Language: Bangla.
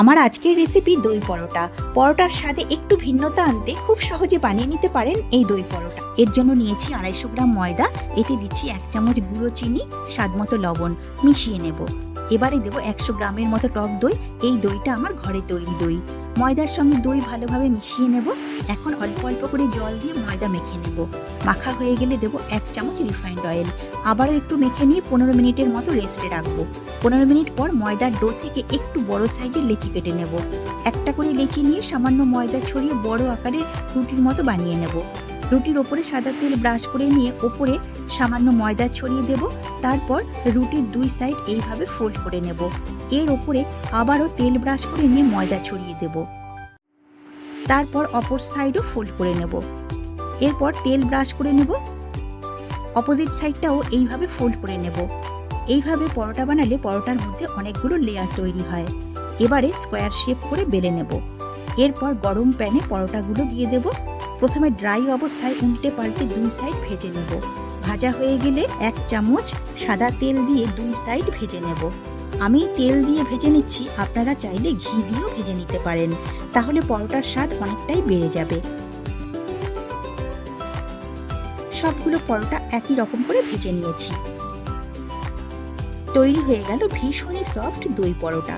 আমার আজকের রেসিপি দই পরোটা। পরোটার স্বাদে একটু ভিন্নতা আনতে খুব সহজে বানিয়ে নিতে পারেন এই দই পরোটা। এর জন্য নিয়েছি আড়াইশো গ্রাম ময়দা, এতে দিচ্ছি এক চামচ গুঁড়ো চিনি, স্বাদ মতো লবণ, মিশিয়ে নেব। এবারে দেবো একশো গ্রামের মতো টক দই, এই দইটা আমার ঘরে তৈরি দই। ময়দার সঙ্গে দই ভালোভাবে মিশিয়ে নেব। এখন অল্প অল্প করে জল দিয়ে ময়দা মেখে নেব। মাখা হয়ে গেলে দেবো এক চামচ রিফাইন্ড অয়েল। আবারও একটু মেখে নিয়ে পনেরো মিনিটের মতো রেস্টে রাখব। পনেরো মিনিট পর ময়দার ডো থেকে একটু বড় সাইজের লেচি কেটে নেব। একটা করে লেচি নিয়ে সামান্য ময়দা ছড়িয়ে বড় আকারের রুটির মতো বানিয়ে নেব। রুটির ওপরে সাদা তেল ব্রাশ করে নিয়ে ওপরে সামান্য ময়দা ছড়িয়ে দেব। তারপর রুটির দুই সাইড এইভাবে ফোল্ড করে নেব। এর ওপরে আবারও তেল ব্রাশ করে নিয়ে ময়দা ছড়িয়ে দেব। তারপর অপর সাইডও ফোল্ড করে নেব। এরপর তেল ব্রাশ করে নেব। অপোজিট সাইডটাও এইভাবে ফোল্ড করে নেব। এইভাবে পরোটা বানালে পরোটার মধ্যে অনেকগুলো লেয়ার তৈরি হয়। এবারে স্কোয়ার শেপ করে বেলে নেব। এরপর গরম প্যানে পরোটাগুলো দিয়ে দেব। প্রথমে ড্রাই অবস্থায় উল্টে পাল্টে দুই সাইড ভেজে নেব। ভাজা হয়ে গেলে এক চামচ সাদা তেল দিয়ে দুই সাইড ভেজে নেব। আমি তেল দিয়ে ভেজে নিচ্ছি, আপনারা চাইলে ঘি দিয়েও ভেজে নিতে পারেন। তাহলে পরোটার স্বাদ অনেকটাই বেড়ে যাবে। সবগুলো পরোটা একই রকম করে ভেজে নিয়েছি। তৈরি হয়ে গেল ভীষণই সফট দই পরোটা।